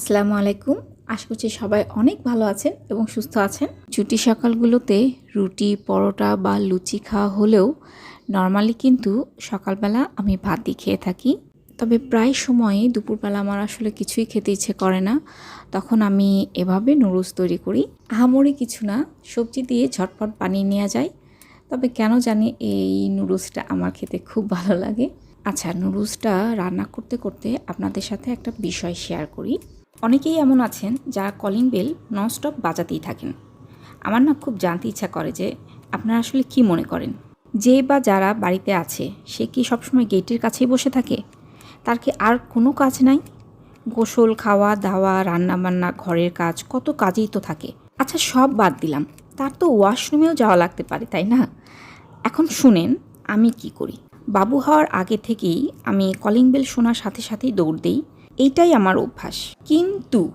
আসসালামু আলাইকুম। আশা করছি সবাই অনেক ভালো আছেন এবং সুস্থ আছেন। ছুটি সকালগুলোতে রুটি, পরোটা বা লুচি খাওয়া হলেও নর্মালি কিন্তু সকালবেলা আমি ভাত দিয়ে খেয়ে থাকি। তবে প্রায় সময়ই দুপুরবেলা আমার আসলে কিছুই খেতে ইচ্ছে করে না। তখন আমি এভাবে নুডলস তৈরি করি। আহামরি কিছু না, সবজি দিয়ে ঝটপট বানিয়ে নেওয়া যায়। তবে কেন জানি এই নুডলসটা আমার খেতে খুব ভালো লাগে। আচ্ছা নুডলসটা রান্না করতে করতে আপনাদের সাথে একটা বিষয় শেয়ার করি। অনেকেই এমন আছেন যারা কলিং বেল ননস্টপ বাজাতেই থাকেন। আমার না খুব জানতে ইচ্ছা করে যে আপনারা আসলে কি মনে করেন? যে বা যারা বাড়িতে আছে, সে কি সবসময় গেটের কাছেই বসে থাকে? তার কি আর কোনো কাজ নাই? গোসল, খাওয়া, দাওয়া, রান্নাবান্না, ঘরের কাজ, কত কাজেই তো থাকে। আচ্ছা সব বাদ দিলাম। তার তো ওয়াশরুমেও যাওয়া লাগতে পারে, তাই না? এখন শুনেন, আমি কি করি? বাবু হওয়ার আগে থেকেই আমি কলিং বেল শোনার সাথে সাথেই দৌড় দেই। এইটাই আমার অভ্যাস। কিন্তু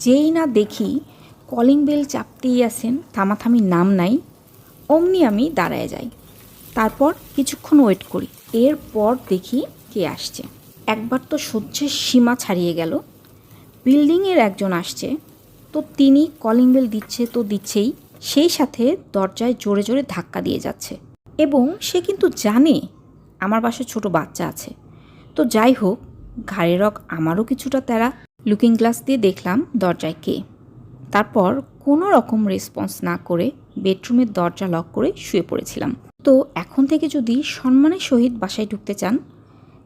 যেই না দেখি কলিং বেল চাপতেই আসেন, থামাথামি নাম নাই, অমনি আমি দাঁড়ায় যাই। তারপর কিছুক্ষণ ওয়েট করি। এরপর দেখি কে আসছে। একবার তো সহ্যের সীমা ছাড়িয়ে গেল। বিল্ডিংয়ের একজন আসছে। তো তিনি কলিং বেল দিচ্ছে তো দিচ্ছেই, সেই সাথে দরজায় জোরে জোরে ধাক্কা দিয়ে যাচ্ছে। এবং সে কিন্তু জানে আমার বাসায় ছোট বাচ্চা আছে। তো যাই হোক ঘাড়ের রক আমারও কিছুটা তেরা লুকিং গ্লাস দিয়ে দেখলাম দরজায় কে। তারপর কোনো রকম রেসপন্স না করে বেডরুমের দরজা লক করে শুয়ে পড়েছিলাম। তো এখন থেকে যদি সম্মানের সহিত বাসায় ঢুকতে চান,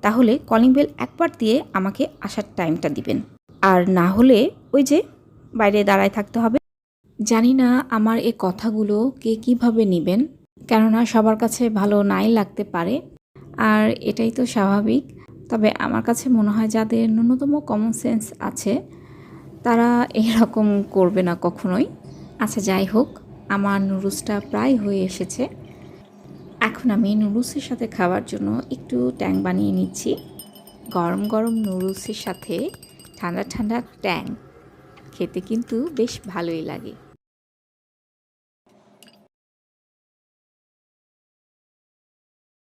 তাহলে কলিং বেল একবার দিয়ে আমাকে আসার টাইমটা দিবেন। আর না হলে ওই যে বাইরে দাঁড়ায় থাকতে হবে। জানি না আমার এ কথাগুলো কে কীভাবে নেবেন, কেননা সবার কাছে ভালো নাই লাগতে পারে। আর এটাই তো স্বাভাবিক। তবে আমার কাছে মনে হয় যাদের ন্যূনতম কমন সেন্স আছে, তারা এরকম করবে না কখনোই। আচ্ছা যাই হোক, আমার নুডলসটা প্রায় হয়ে এসেছে। এখন আমি নুডলসের সাথে খাওয়ার জন্য একটু ট্যাং বানিয়ে নিচ্ছি। গরম গরম নুডলসের সাথে ঠান্ডা ঠান্ডা ট্যাং, খেতে কিন্তু বেশ ভালোই লাগে।